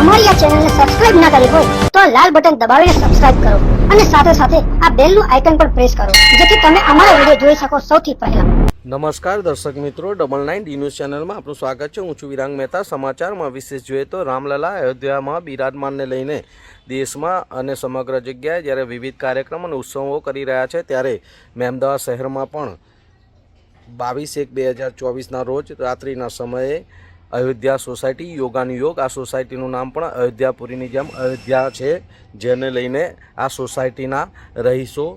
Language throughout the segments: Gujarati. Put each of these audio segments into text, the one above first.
અમારી આ ચેનલને સબસ્ક્રાઇબ ના કરી હોય તો આ લાલ બટન દબાવીને સબસ્ક્રાઇબ કરો અને સાથે સાથે આ બેલનું આઇકન પણ પ્રેસ કરો, જેથી તમે અમારા વીડિયો જોઈ શકો સૌથી પહેલા. નમસ્કાર દર્શક મિત્રો ડબલ નાઇન ડી ન્યૂઝ ચેનલમાં આપનું સ્વાગત છે. હું છું વિરાંગ મહેતા. સમાચારમાં વિશેષ જોઈએ તો રામલલા અયોધ્યામાં બિરાજમાનને લઈને દેશમાં અને સમગ્ર જગ્યાએ જ્યારે વિવિધ કાર્યક્રમ અને ઉત્સવો કરી રહ્યા છે, ત્યારે મહેમદાવાદ શહેરમાં પણ બાવીસ એક બે હજાર ચોવીસના રોજ રાત્રિના સમયે અયોધ્યા સોસાયટી, યોગાનું યોગ. આ સોસાયટીનું નામ પણ અયોધ્યાપુરીની જેમ અયોધ્યા છે, જેને લઈને આ સોસાયટીના રહીશો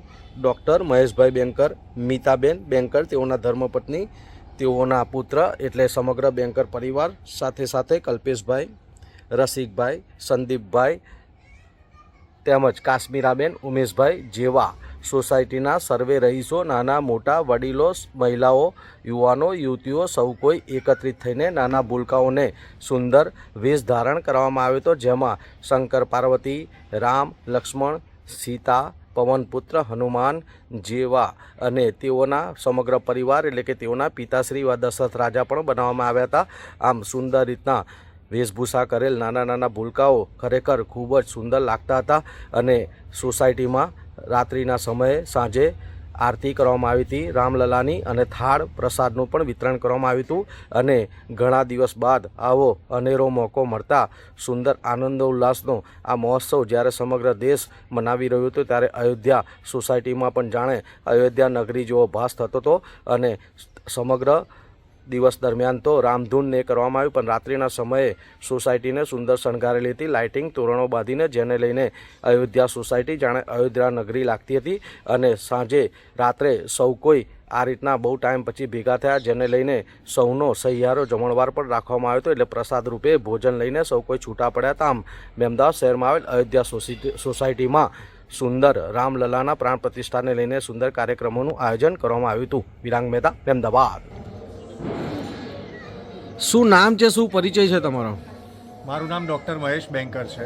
ડૉક્ટર મહેશભાઈ બેંકર મીતાબેન બેંકર તેઓના ધર્મપત્ની, તેઓના પુત્ર એટલે સમગ્ર બેંકર પરિવાર, સાથે સાથે કલ્પેશભાઈ, રસિકભાઈ, સંદીપભાઈ, તેમજ કાશ્મીરાબેન, ઉમેશભાઈ જેવા સોસાયટીના સર્વે રહીશો, નાના, મોટા, વડીલો, મહિલાઓ, યુવાનો, યુવતીઓ સૌ કોઈ એકત્રિત થઈને નાના ભૂલકાઓને સુંદર વેશ ધારણ કરવામાં આવ્યો હતો જેમાં શંકર પાર્વતી, રામ, લક્ષ્મણ, સીતા પવનપુત્ર હનુમાન જેવા અને તેઓના સમગ્ર પરિવાર એટલે કે તેઓના પિતાશ્રી એવા દશરથ રાજા પણ બનાવવામાં આવ્યા હતા. આમ સુંદર રીતના વેશભૂષા કરેલ નાના નાના ભૂલકાઓ ખરેખર ખૂબ જ સુંદર લાગતા હતા અને સોસાયટીમાં રાત્રિના સમયે સાંજે આરતી કરવામાં આવી હતી, રામલલાની અને થાળ પ્રસાદનું પણ વિતરણ કરવામાં આવ્યું હતું અને ઘણા દિવસ બાદ આવો અનેરો મોકો મળતા સુંદર આનંદ ઉલ્લાસનો આ મહોત્સવ જ્યારે સમગ્ર દેશ મનાવી રહ્યો હતો ત્યારે અયોધ્યા સોસાયટીમાં પણ જાણે અયોધ્યા નગરી જેવો ભાસ થતો હતો અને સમગ્ર દિવસ દરમિયાન તો રામધૂન ને કરવામાં આવ્યું, પણ રાત્રિના સમયે સોસાયટીને સુંદર શણગારેલી હતી. લાઇટિંગ તોરણો બાંધીને, જેને લઈને અયોધ્યા સોસાયટી, જાણે અયોધ્યા નગરી લાગતી હતી. અને સાંજે, રાત્રે સૌ કોઈ આ રીતના બહુ ટાઈમ પછી ભેગા થયા, જેને લઈને સૌનો સહિયારો જમણવાર પણ રાખવામાં આવ્યો હતો. એટલે પ્રસાદ રૂપે ભોજન લઈને સૌ કોઈ છૂટા પડ્યા હતા. આમ મહેમદાવાદ શહેરમાં આવેલ અયોધ્યા સોસાયટીમાં સુંદર રામલલાના પ્રાણ પ્રતિષ્ઠાને લઈને સુંદર કાર્યક્રમોનું આયોજન કરવામાં આવ્યું હતું. વિરાંગ મહેતા મહેમદાવાદ શું નામ છે શું પરિચય છે તમારો? મારું નામ ડૉક્ટર મહેશ બેંકર છે.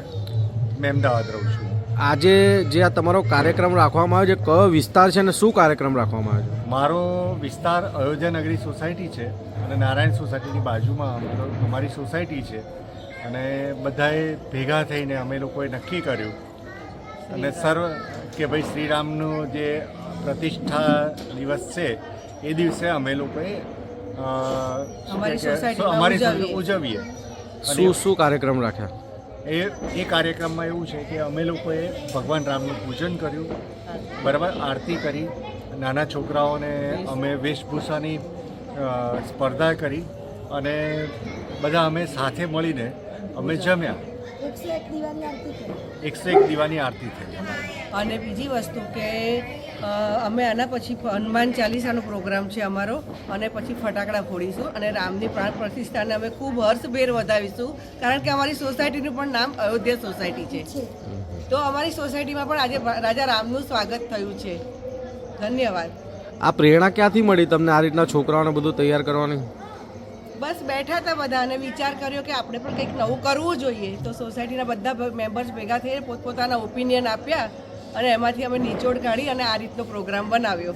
મેં અમદાવાદ રહું છું. આજે જે આ તમારો કાર્યક્રમ રાખવામાં આવ્યો છે કયો વિસ્તાર છે અને શું કાર્યક્રમ રાખવામાં આવ્યો છે? મારો વિસ્તાર અયોધ્યા નગરી સોસાયટી છે અને નારાયણ સોસાયટીની બાજુમાં અમારો- અમારી સોસાયટી છે અને બધાએ ભેગા થઈને અમે લોકોએ નક્કી કર્યું અને સર્વ કે ભાઈ શ્રીરામનું જે પ્રતિષ્ઠા દિવસ છે એ દિવસે અમે લોકોએ અમારી. ઉજવીએ. શું શું કાર્યક્રમ રાખ્યા? એ એ કાર્યક્રમમાં એવું છે કે અમે લોકોએ ભગવાન રામનું પૂજન કર્યું બરાબર આરતી કરી નાના છોકરાઓને અમે વેશભૂષાની સ્પર્ધા કરી અને બધા અમે સાથે મળીને અમે જમ્યા. એકસો એક દીવાની આરતી થઈ. અને બીજી વસ્તુ કે અમે આના પછી હનુમાન ચાલીસાનો પ્રોગ્રામ છે અમારો અને પછી ફટાકડા ફોડીશું અને રામની પ્રાણ પ્રતિષ્ઠાને અમે ખૂબ હર્ષભેર વધાવીશું કારણ કે અમારી સોસાયટીનું પણ નામ અયોધ્યા સોસાયટી છે. તો અમારી સોસાયટીમાં પણ આજે રાજા રામનું સ્વાગત થયું છે. ધન્યવાદ. આ પ્રેરણા ક્યાંથી મળી તમને આ રીતના છોકરાઓને બધું તૈયાર કરવાની? બસ બેઠા હતા બધા અને વિચાર કર્યો કે આપણે પણ કંઈક નવું કરવું જોઈએ. તો સોસાયટીના બધા મેમ્બર્સ ભેગા થઈને પોતપોતાના ઓપિનિયન આપ્યા. અને એમાંથી અમે નિચોડ કાઢી અને આ રીતનો પ્રોગ્રામ બનાવ્યો.